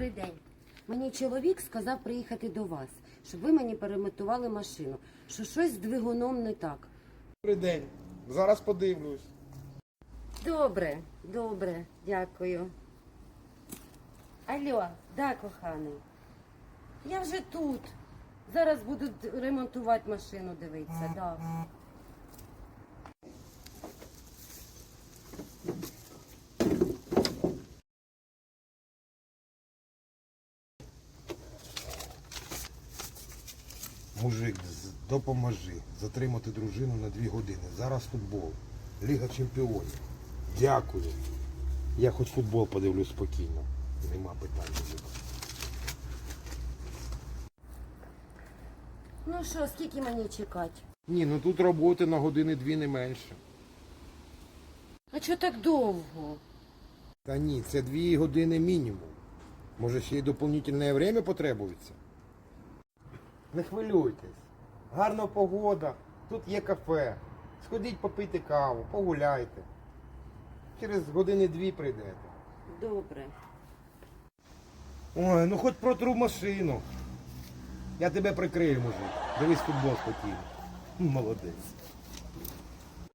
Добрий день. Мені чоловік сказав приїхати до вас, щоб ви мені перемонтували машину, що щось з двигуном не так. Добрий день. Зараз подивлюсь. Добре, добре, дякую. Алло, да, коханий. Я вже тут. Зараз буду ремонтувати машину, дивитися, да. Мужик, допоможи затримати дружину на дві години. Зараз футбол. Ліга чемпіонів. Дякую. Я хоч футбол подивлюсь спокійно. Нема питань. Ну що, скільки мені чекати? Ні, ну тут роботи на години дві не менше. А чого так довго? Та ні, це дві години мінімум. Може ще й доповнительне время потребується? Не хвилюйтесь. Гарна погода, тут є кафе. Сходіть попити каву, погуляйте. Через години дві прийдете. Добре. Ой, ну хоч протру машину. Я тебе прикрию, мужик. Дивись футбол спокійно. Молодець.